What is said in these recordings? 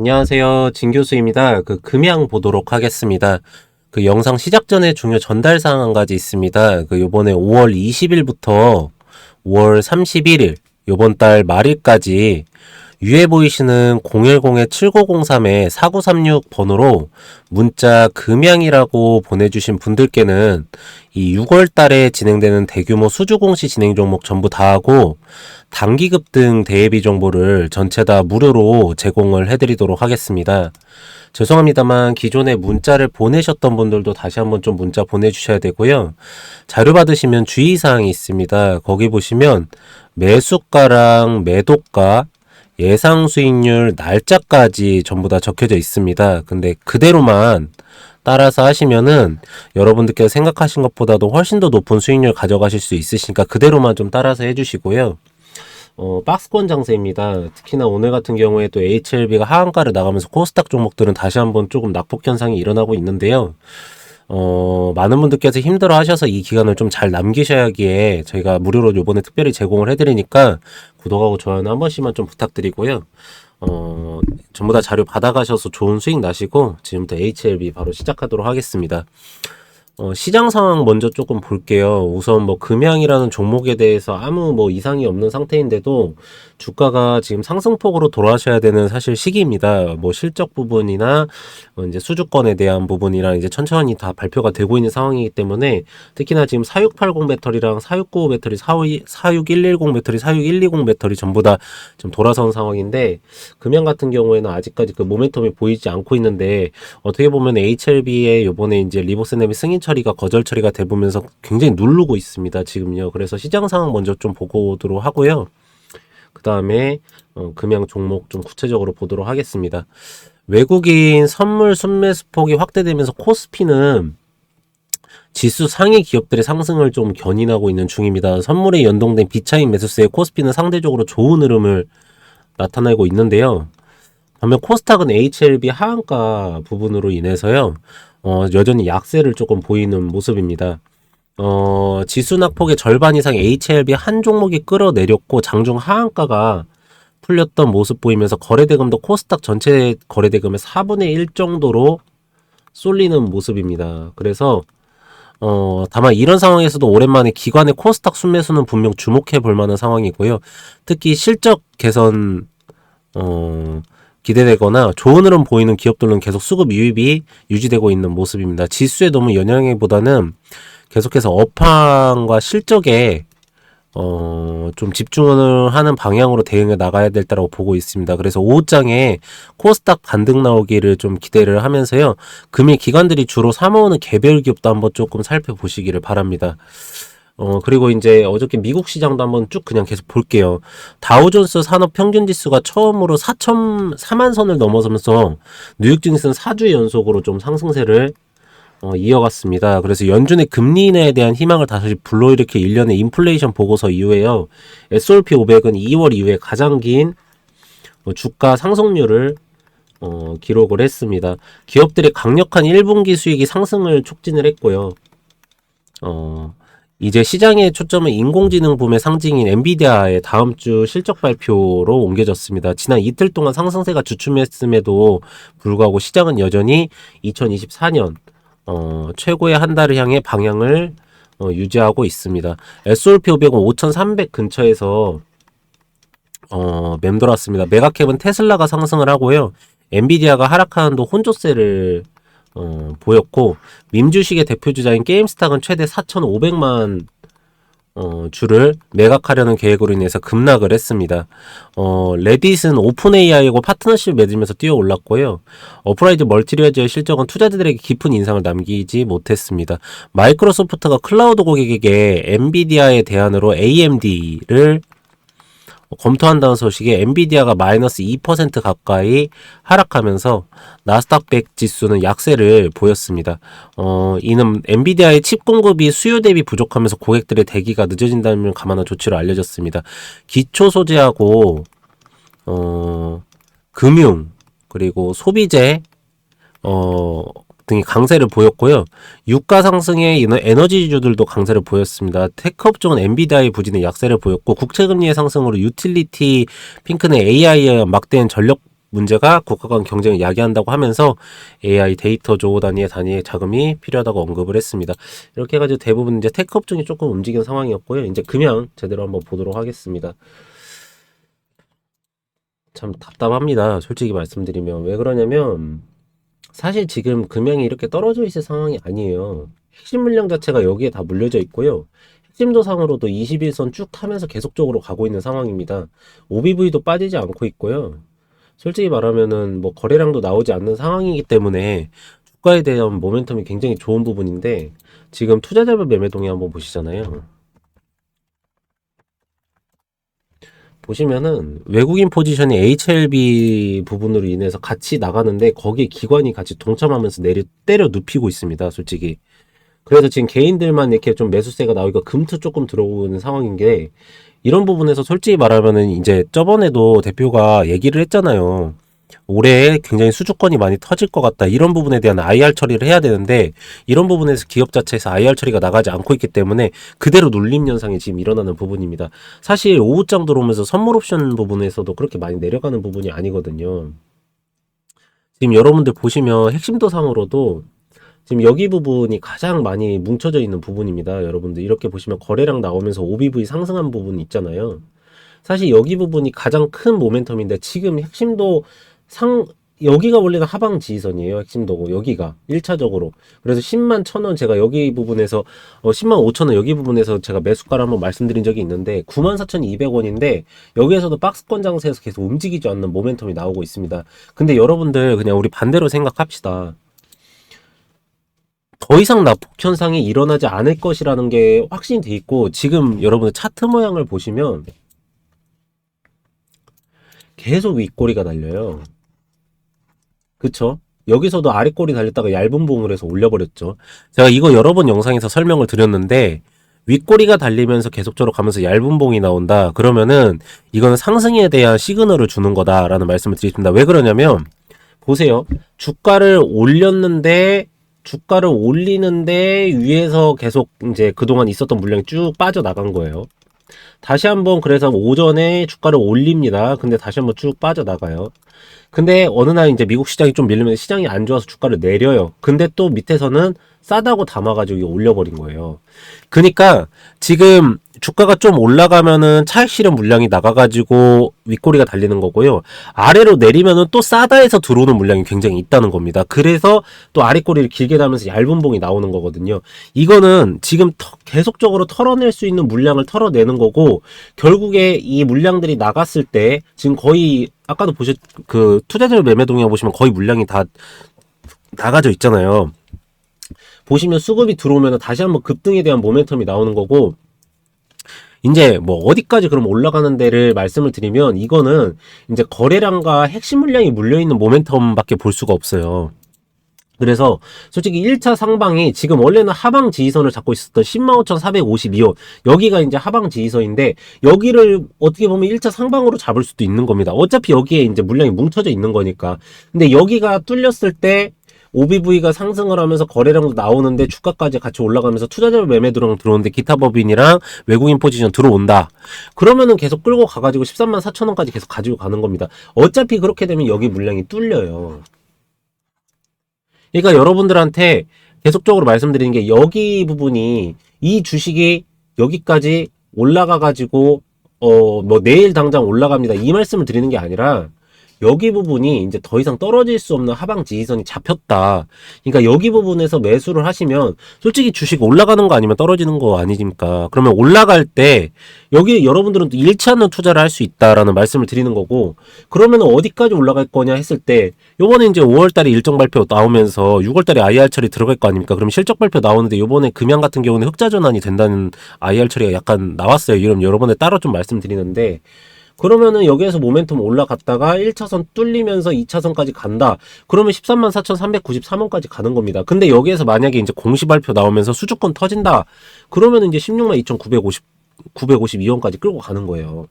안녕하세요. 진 교수입니다. 그 금양 보도록 하겠습니다. 그 영상 시작 전에 중요 전달 사항 한 가지 있습니다. 그 요번에 5월 20일부터 5월 31일 요번 달 말일까지 위에 보이시는 010-7903-4936 번호로 문자 금양이라고 보내주신 분들께는 이 6월 달에 진행되는 대규모 수주공시 진행 종목 전부 다 하고 단기급 등 대예비 정보를 전체 다 무료로 제공을 해드리도록 하겠습니다. 죄송합니다만 기존에 문자를 보내셨던 분들도 다시 한번 좀 문자 보내주셔야 되고요. 자료 받으시면 주의사항이 있습니다. 거기 보시면 매수가랑 매도가 예상 수익률 날짜까지 전부 다 적혀져 있습니다. 근데 그대로만 따라서 하시면은 여러분들께서 생각하신 것보다도 훨씬 더 높은 수익률 가져가실 수 있으시니까 그대로만 좀 따라서 해주시고요. 어, 박스권 장세입니다. 특히나 오늘 같은 경우에 또 HLB가 하한가를 나가면서 코스닥 종목들은 다시 한번 조금 낙폭 현상이 일어나고 있는데요. 어, 많은 분들께서 힘들어 하셔서 이 기간을 좀 잘 남기셔야기에 저희가 무료로 요번에 특별히 제공을 해드리니까 구독하고 좋아요는 한 번씩만 좀 부탁드리고요. 어, 전부 다 자료 받아가셔서 좋은 수익 나시고 지금부터 HLB 바로 시작하도록 하겠습니다. 어, 시장 상황 먼저 조금 볼게요. 우선 뭐 금양이라는 종목에 대해서 아무 뭐 이상이 없는 상태인데도 주가가 지금 상승폭으로 돌아가셔야 되는 사실 시기입니다. 뭐 실적 부분이나 어 이제 수주권에 대한 부분이랑 이제 천천히 다 발표가 되고 있는 상황이기 때문에 특히나 지금 4680 배터리랑 4695 배터리, 46110 배터리, 46120 배터리 전부 다좀 돌아선 상황인데 금양 같은 경우에는 아직까지 그 모멘텀이 보이지 않고 있는데 어떻게 보면 HLB의 요번에 이제 리보스냅이 승인 처리가 거절 처리가 돼보면서 굉장히 누르고 있습니다. 지금요. 그래서 시장 상황 먼저 좀 보고 오도록 하고요. 그 다음에 어, 금양 종목 좀 구체적으로 보도록 하겠습니다. 외국인 선물 순매수 폭이 확대되면서 코스피는 지수 상위 기업들의 상승을 좀 견인하고 있는 중입니다. 선물에 연동된 비차익 매수세의 코스피는 상대적으로 좋은 흐름을 나타내고 있는데요. 반면 코스닥은 HLB 하한가 부분으로 인해서요. 어, 여전히 약세를 조금 보이는 모습입니다. 어, 지수 낙폭의 절반 이상 HLB 한 종목이 끌어내렸고 장중 하한가가 풀렸던 모습 보이면서 거래대금도 코스닥 전체 거래대금의 4분의 1 정도로 쏠리는 모습입니다. 그래서 어, 다만 이런 상황에서도 오랜만에 기관의 코스닥 순매수는 분명 주목해 볼 만한 상황이고요. 특히 실적 개선 어, 기대되거나 좋은 흐름 보이는 기업들은 계속 수급 유입이 유지되고 있는 모습입니다. 지수에 너무 연연하기보다는 계속해서 업황과 실적에 어, 좀 집중을 하는 방향으로 대응해 나가야 될 때라고 보고 있습니다. 그래서 5장에 코스닥 반등 나오기를 좀 기대를 하면서요. 금일 기관들이 주로 사모으는 개별 기업도 한번 조금 살펴보시기를 바랍니다. 어, 그리고 이제 어저께 미국 시장도 한번 쭉 그냥 계속 볼게요. 다우존스 산업 평균 지수가 처음으로 4천, 4만 선을 넘어서면서 뉴욕 증시는 4주 연속으로 좀 상승세를 어, 이어갔습니다. 그래서 연준의 금리 인하에 대한 희망을 다시 불러일으켜 1년의 인플레이션 보고서 이후에요. S&P 500은 2월 이후에 가장 긴 어, 주가 상승률을 어, 기록을 했습니다. 기업들의 강력한 1분기 수익이 상승을 촉진을 했고요. 어, 이제 시장의 초점은 인공지능 붐의 상징인 엔비디아의 다음 주 실적 발표로 옮겨졌습니다. 지난 이틀 동안 상승세가 주춤했음에도 불구하고 시장은 여전히 2024년 어, 최고의 한 달을 향해 방향을 어, 유지하고 있습니다. S&P 500은 5,300 근처에서 어, 맴돌았습니다. 메가캡은 테슬라가 상승을 하고요. 엔비디아가 하락하는 도 혼조세를 어, 보였고 밈주식의 대표 주자인 게임스탁은 최대 4,500만 어, 주를 매각하려는 계획으로 인해서 급락을 했습니다. 어, 레딧은 오픈 AI하고 파트너십을 맺으면서 뛰어 올랐고요. 어프라이드 멀티리어즈의 실적은 투자자들에게 깊은 인상을 남기지 못했습니다. 마이크로소프트가 클라우드 고객에게 엔비디아의 대안으로 AMD를 검토한다는 소식에 엔비디아가 마이너스 2% 가까이 하락하면서 나스닥 100 지수는 약세를 보였습니다. 어, 이는 엔비디아의 칩 공급이 수요 대비 부족하면서 고객들의 대기가 늦어진다는 감안한 조치로 알려졌습니다. 기초 소재하고 어, 금융 그리고 소비재 어, 등이 강세를 보였고요. 유가 상승에 에너지주들도 강세를 보였습니다. 테크업종은 엔비디아의 부진에 약세를 보였고 국채 금리의 상승으로 유틸리티 핑크는 AI에 막대한 전력 문제가 국가 간 경쟁을 야기한다고 하면서 AI 데이터 조호 단위의 단위의 자금이 필요하다고 언급을 했습니다. 이렇게 해가지고 대부분 이제 테크 업 종이 조금 움직인 상황이었고요. 이제 금양 제대로 한번 보도록 하겠습니다. 참 답답합니다. 솔직히 말씀드리면 왜 그러냐면 사실 지금 금양이 이렇게 떨어져 있을 상황이 아니에요. 핵심 물량 자체가 여기에 다 물려져 있고요. 핵심도상으로도 21선 쭉 타면서 계속적으로 가고 있는 상황입니다. OBV도 빠지지 않고 있고요. 솔직히 말하면은 뭐 거래량도 나오지 않는 상황이기 때문에 주가에 대한 모멘텀이 굉장히 좋은 부분인데 지금 투자자별 매매 동의 한번 보시잖아요. 보시면은 외국인 포지션이 HLB 부분으로 인해서 같이 나가는데 거기에 기관이 같이 동참하면서 내려 때려 눕히고 있습니다. 솔직히. 그래서 지금 개인들만 이렇게 좀 매수세가 나오니까 금투 조금 들어오는 상황인 게 이런 부분에서 솔직히 말하면은 이제 저번에도 대표가 얘기를 했잖아요. 올해 굉장히 수주권이 많이 터질 것 같다. 이런 부분에 대한 IR 처리를 해야 되는데 이런 부분에서 기업 자체에서 IR 처리가 나가지 않고 있기 때문에 그대로 눌림 현상이 지금 일어나는 부분입니다. 사실 오후장 들어오면서 선물 옵션 부분에서도 그렇게 많이 내려가는 부분이 아니거든요. 지금 여러분들 보시면 핵심도 상으로도 지금 여기 부분이 가장 많이 뭉쳐져 있는 부분입니다. 여러분들 이렇게 보시면 거래량 나오면서 OBV 상승한 부분 있잖아요. 사실 여기 부분이 가장 큰 모멘텀인데 지금 핵심도 상 여기가 원래는 하방 지지선이에요. 핵심도고 여기가 1차적으로. 그래서 10만 1,000원 제가 여기 부분에서 어 10만 5천원 여기 부분에서 제가 매수가를 한번 말씀드린 적이 있는데 94,200원인데 여기에서도 박스권 장세에서 계속 움직이지 않는 모멘텀이 나오고 있습니다. 근데 여러분들 그냥 우리 반대로 생각합시다. 더 이상 낙폭 현상이 일어나지 않을 것이라는 게 확신이 돼 있고 지금 여러분들 차트 모양을 보시면 계속 윗꼬리가 달려요. 그쵸? 여기서도 아랫꼬리 달렸다가 얇은 봉을 해서 올려버렸죠. 제가 이거 여러 번 영상에서 설명을 드렸는데 윗꼬리가 달리면서 계속적으로 가면서 얇은 봉이 나온다. 그러면은 이거는 상승에 대한 시그널을 주는 거다라는 말씀을 드리겠습니다. 왜 그러냐면 보세요. 주가를 올렸는데 주가를 올리는데 위에서 계속 이제 그동안 있었던 물량이 쭉 빠져나간 거예요. 다시 한번 그래서 오전에 주가를 올립니다. 근데 다시 한번 쭉 빠져나가요. 근데 어느 날 이제 미국 시장이 좀 밀리면 시장이 안 좋아서 주가를 내려요. 근데 또 밑에서는 싸다고 담아가지고 올려버린 거예요. 그러니까 지금 주가가 좀 올라가면은 차익 실현 물량이 나가가지고 윗꼬리가 달리는 거고요. 아래로 내리면은 또 싸다 해서 들어오는 물량이 굉장히 있다는 겁니다. 그래서 또 아랫꼬리를 길게 달면서 얇은 봉이 나오는 거거든요. 이거는 지금 터, 계속적으로 털어낼 수 있는 물량을 털어내는 거고 결국에 이 물량들이 나갔을 때 지금 거의 아까도 보셨 그 투자자 매매 동향 보시면 거의 물량이 다 나가져 있잖아요. 보시면 수급이 들어오면 다시 한번 급등에 대한 모멘텀이 나오는 거고 이제 뭐 어디까지 그럼 올라가는 데를 말씀을 드리면 이거는 이제 거래량과 핵심 물량이 물려 있는 모멘텀밖에 볼 수가 없어요. 그래서 솔직히 1차 상방이 지금 원래는 하방 지지선을 잡고 있었던 105,452원 여기가 이제 하방 지지선인데 여기를 어떻게 보면 1차 상방으로 잡을 수도 있는 겁니다. 어차피 여기에 이제 물량이 뭉쳐져 있는 거니까. 근데 여기가 뚫렸을 때 OBV가 상승을 하면서 거래량도 나오는데 주가까지 같이 올라가면서 투자자 매매 들어오는 들어오는데 기타 법인이랑 외국인 포지션 들어온다. 그러면은 계속 끌고 가가지고 13만 4천 원까지 계속 가지고 가는 겁니다. 어차피 그렇게 되면 여기 물량이 뚫려요. 그러니까 여러분들한테 계속적으로 말씀드리는 게 여기 부분이 이 주식이 여기까지 올라가 가지고 어 뭐 내일 당장 올라갑니다. 이 말씀을 드리는 게 아니라 여기 부분이 이제 더 이상 떨어질 수 없는 하방 지지선이 잡혔다. 그러니까 여기 부분에서 매수를 하시면 솔직히 주식 올라가는 거 아니면 떨어지는 거 아니십니까? 그러면 올라갈 때 여기 여러분들은 않는 투자를 할 수 있다라는 말씀을 드리는 거고 그러면 어디까지 올라갈 거냐 했을 때 요번에 이제 5월 달에 일정 발표 나오면서 6월 달에 IR 처리 들어갈 거 아닙니까? 그럼 실적 발표 나오는데 요번에 금양 같은 경우는 흑자 전환이 된다는 IR 처리가 약간 나왔어요. 이런 여러 번에 따로 좀 말씀드리는데 그러면은 여기에서 모멘텀 올라갔다가 1차선 뚫리면서 2차선까지 간다. 그러면 13만 4,393원까지 가는 겁니다. 근데 여기에서 만약에 이제 공시 발표 나오면서 수주권 터진다. 그러면 이제 16만 2,950 952원까지 끌고 가는 거예요.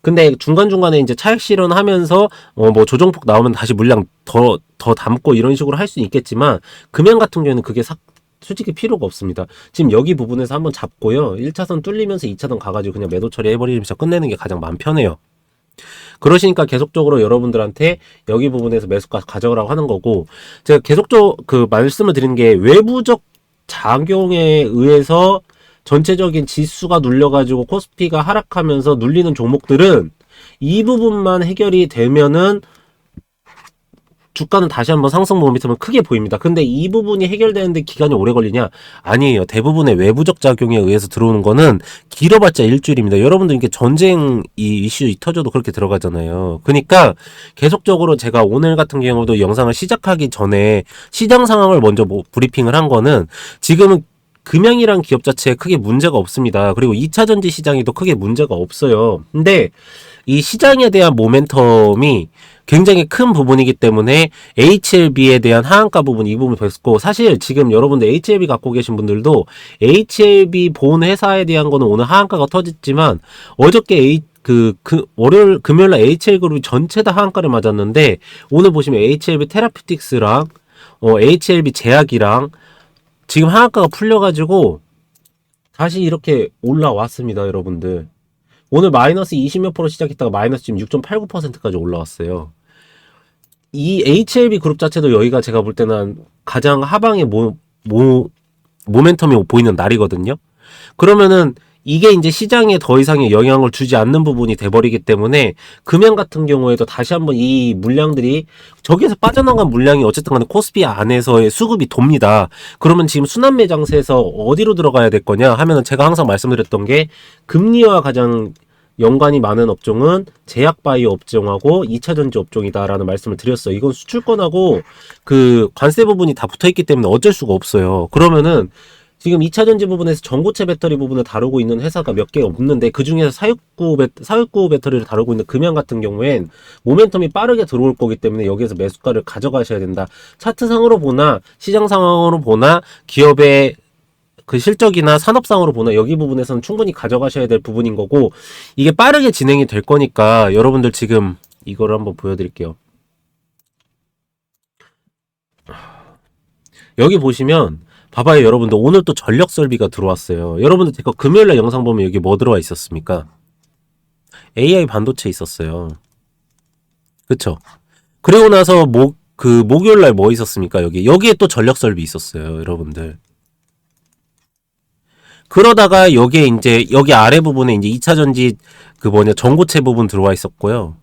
근데 중간중간에 이제 차익 실현하면서 어 뭐 조정폭 나오면 다시 물량 더 더 담고 이런 식으로 할 수는 있겠지만 금양 같은 경우에는 그게 사, 솔직히 필요가 없습니다. 지금 여기 부분에서 한번 잡고요. 1차선 뚫리면서 2차선 가가지고 그냥 매도 처리해버리면서 끝내는 게 가장 마음 편해요. 그러시니까 계속적으로 여러분들한테 여기 부분에서 매수가 가져오라고 하는 거고 제가 계속적으로 그 말씀을 드리는 게 외부적 작용에 의해서 전체적인 지수가 눌려가지고 코스피가 하락하면서 눌리는 종목들은 이 부분만 해결이 되면은 주가는 다시 한번 상승 모멘텀은 크게 보입니다. 근데 이 부분이 해결되는데 기간이 오래 걸리냐? 아니에요. 대부분의 외부적 작용에 의해서 들어오는 거는 길어봤자 일주일입니다. 여러분들 이게 전쟁 이 이슈 터져도 그렇게 들어가잖아요. 그러니까 계속적으로 제가 오늘 같은 경우도 영상을 시작하기 전에 시장 상황을 먼저 뭐 브리핑을 한 거는 지금은 금양이란 기업 자체에 크게 문제가 없습니다. 그리고 2차 전지 시장에도 크게 문제가 없어요. 근데 이 시장에 대한 모멘텀이 굉장히 큰 부분이기 때문에 HLB에 대한 하한가 부분 이 부분 뺐고 사실 지금 여러분들 HLB 갖고 계신 분들도 HLB 본 회사에 대한 거는 오늘 하한가가 터졌지만 어저께 H 그, 그, 월요일, 금요일날 HL그룹이 전체 다 하한가를 맞았는데, 오늘 보시면 HLB 테라피틱스랑, 어, HLB 제약이랑, 지금 하한가가 풀려가지고, 다시 이렇게 올라왔습니다, 여러분들. 오늘 마이너스 20몇 프로 시작했다가 마이너스 지금 6.89%까지 올라왔어요. 이 HLB 그룹 자체도 여기가 제가 볼 때는 가장 하방의 모, 모, 모멘텀이 보이는 날이거든요. 그러면은 이게 이제 시장에 더 이상의 영향을 주지 않는 부분이 돼버리기 때문에 금양 같은 경우에도 다시 한번 이 물량들이 저기에서 빠져나간 물량이 어쨌든 간에 코스피 안에서의 수급이 돕니다. 그러면 지금 순환 매장세에서 어디로 들어가야 될 거냐 하면은 제가 항상 말씀드렸던 게 금리와 가장 연관이 많은 업종은 제약 바이오 업종하고 2차 전지 업종이다라는 말씀을 드렸어요. 이건 수출권하고 그 관세 부분이 다 붙어 있기 때문에 어쩔 수가 없어요. 그러면은 지금 2차 전지 부분에서 전고체 배터리 부분을 다루고 있는 회사가 몇 개 없는데 그 중에서 사육구 배, 사육구 배터리를 다루고 있는 금양 같은 경우엔 모멘텀이 빠르게 들어올 거기 때문에 여기에서 매수가를 가져가셔야 된다. 차트상으로 보나 시장 상황으로 보나 기업의 그 실적이나 산업상으로 보나 여기 부분에서는 충분히 가져가셔야 될 부분인 거고 이게 빠르게 진행이 될 거니까 여러분들 지금 이거를 한번 보여드릴게요. 여기 보시면 봐봐요 여러분들 오늘 또 전력 설비가 들어왔어요. 여러분들 제가 금요일날 영상 보면 여기 뭐 들어와 있었습니까? AI 반도체 있었어요. 그쵸? 그리고 나서 목, 그 목요일날 뭐 있었습니까? 여기 여기에 또 전력 설비 있었어요 여러분들. 그러다가 여기에 이제 여기 아래 부분에 이제 2차 전지 그 뭐냐 전고체 부분 들어와 있었고요.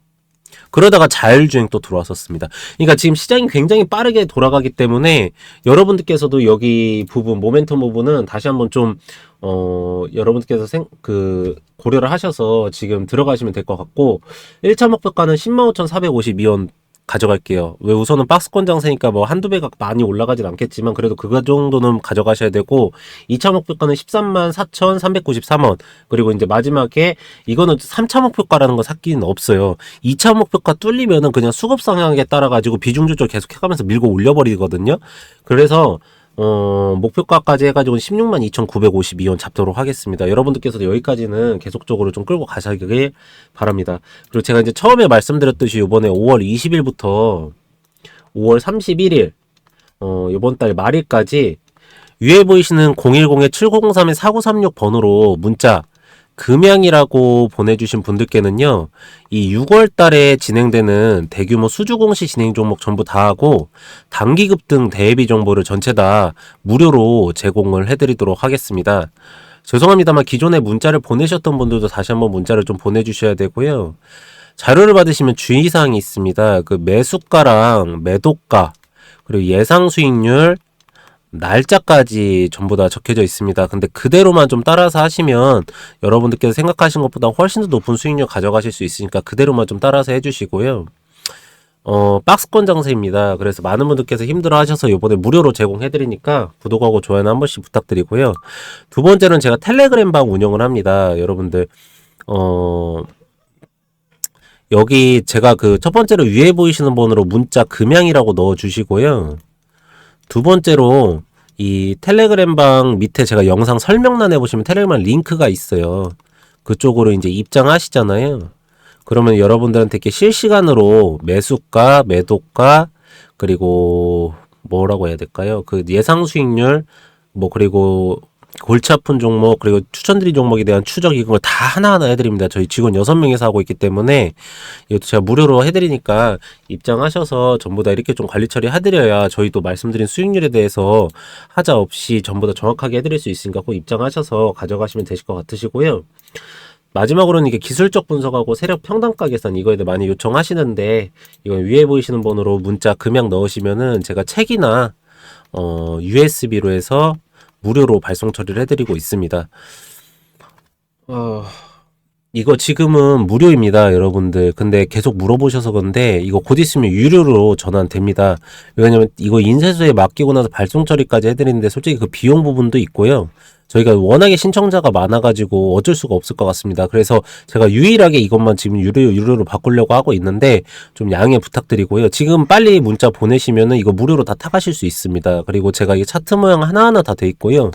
그러다가 자율주행 또 들어왔었습니다. 그러니까 지금 시장이 굉장히 빠르게 돌아가기 때문에 여러분들께서도 여기 부분 모멘텀 부분은 다시 한번 좀 어, 여러분들께서 생, 그, 고려를 하셔서 지금 들어가시면 될 것 같고, 1차 목표가는 105,452원 가져갈게요. 왜 우선은 박스권 장세니까 뭐 한두 배가 많이 올라가진 않겠지만 그래도 그거 정도는 가져가셔야 되고 2차 목표가는 13만 4,393원 그리고 이제 마지막에 이거는 3차 목표가라는 거 삭기는 없어요. 2차 목표가 뚫리면은 그냥 수급 상향에 따라 가지고 비중 조절 계속 해 가면서 밀고 올려 버리거든요. 그래서 어, 목표가까지 해가지고 16만 2,952원 잡도록 하겠습니다. 여러분들께서도 여기까지는 계속적으로 좀 끌고 가시길 바랍니다. 그리고 제가 이제 처음에 말씀드렸듯이 이번에 5월 20일부터 5월 31일, 어, 이번 달 말일까지 위에 보이시는 010-7003-4936 번호로 문자 금양이라고 보내주신 분들께는요, 이 6월 달에 진행되는 대규모 수주공시 진행 종목 전부 다 하고, 단기급 등 대비 정보를 전체 다 무료로 제공을 해드리도록 하겠습니다. 죄송합니다만 기존에 문자를 보내셨던 분들도 다시 한번 문자를 좀 보내주셔야 되고요. 자료를 받으시면 주의사항이 있습니다. 그 매수가랑 매도가, 그리고 예상 수익률, 날짜까지 전부 다 적혀져 있습니다. 근데 그대로만 좀 따라서 하시면 여러분들께서 생각하신 것보다 훨씬 더 높은 수익률 가져가실 수 있으니까 그대로만 좀 따라서 해주시고요. 어, 박스권 장세입니다. 그래서 많은 분들께서 힘들어 하셔서 이번에 무료로 제공해드리니까 구독하고 좋아요는 한 번씩 부탁드리고요. 두 번째는 제가 텔레그램 방 운영을 합니다. 여러분들, 어, 여기 제가 그 첫 번째로 위에 보이시는 번호로 문자 금양이라고 넣어 주시고요. 두 번째로 이 텔레그램 방 밑에 제가 영상 설명란에 보시면 텔레그램 링크가 있어요. 그쪽으로 이제 입장하시잖아요. 그러면 여러분들한테 이렇게 실시간으로 매수가, 매도가, 그리고 뭐라고 해야 될까요? 그 예상 수익률, 뭐 그리고 골치 아픈 종목 그리고 추천드린 종목에 대한 추적 이런 걸 다 하나하나 해드립니다. 저희 직원 여섯 명이서 하고 있기 때문에 이것도 제가 무료로 해드리니까 입장하셔서 전부 다 이렇게 좀 관리 처리 해드려야 저희도 말씀드린 수익률에 대해서 하자 없이 전부 다 정확하게 해드릴 수 있으니까 꼭 입장하셔서 가져가시면 되실 것 같으시고요. 마지막으로는 이게 기술적 분석하고 세력 평단가 계산 이거에 대해 많이 요청하시는데 이건 위에 보이시는 번호로 문자 금약 넣으시면은 제가 책이나 어 USB로 해서 무료로 발송 처리를 해드리고 있습니다. 어, 이거 지금은 무료입니다, 여러분들. 근데 계속 물어보셔서 그런데 이거 곧 있으면 유료로 전환됩니다. 왜냐면 이거 인쇄소에 맡기고 나서 발송 처리까지 해드리는데 솔직히 그 비용 부분도 있고요. 저희가 워낙에 신청자가 많아가지고 어쩔 수가 없을 것 같습니다. 그래서 제가 유일하게 이것만 지금 유료, 유료로 바꾸려고 하고 있는데 좀 양해 부탁드리고요. 지금 빨리 문자 보내시면은 이거 무료로 다 타가실 수 있습니다. 그리고 제가 이 차트 모양 하나하나 다 돼 있고요.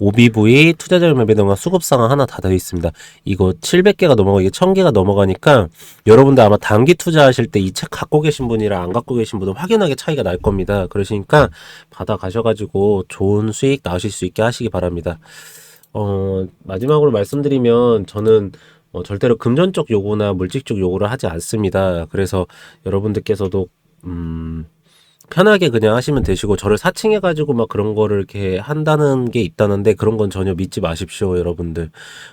OBV, 투자자율 매매 동안 수급 상황 하나 다 되어 있습니다. 이거 700개가 넘어가, 이게 1000개가 넘어가니까 여러분들 아마 단기 투자하실 때 이 책 갖고 계신 분이랑 안 갖고 계신 분은 확연하게 차이가 날 겁니다. 그러시니까 받아 가셔 가지고 좋은 수익 나으실 수 있게 하시기 바랍니다. 어, 마지막으로 말씀드리면 저는 어, 절대로 금전적 요구나 물질적 요구를 하지 않습니다. 그래서 여러분들께서도 음, 편하게 그냥 하시면 되시고 저를 사칭해 가지고 막 그런 거를 이렇게 한다는 게 있다는데 그런 건 전혀 믿지 마십시오, 여러분들.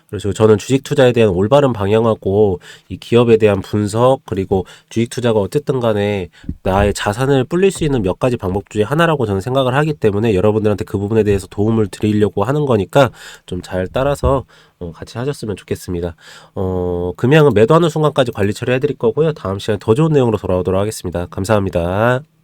그래서 저는 주식 투자에 대한 올바른 방향하고 이 기업에 대한 분석 그리고 주식 투자가 어쨌든 간에 나의 자산을 불릴 수 있는 몇 가지 방법 중에 하나라고 저는 생각을 하기 때문에 여러분들한테 그 부분에 대해서 도움을 드리려고 하는 거니까 좀 잘 따라서 어, 같이 하셨으면 좋겠습니다. 어, 금양은 매도하는 순간까지 관리 처리해 드릴 거고요. 다음 시간에 더 좋은 내용으로 돌아오도록 하겠습니다. 감사합니다.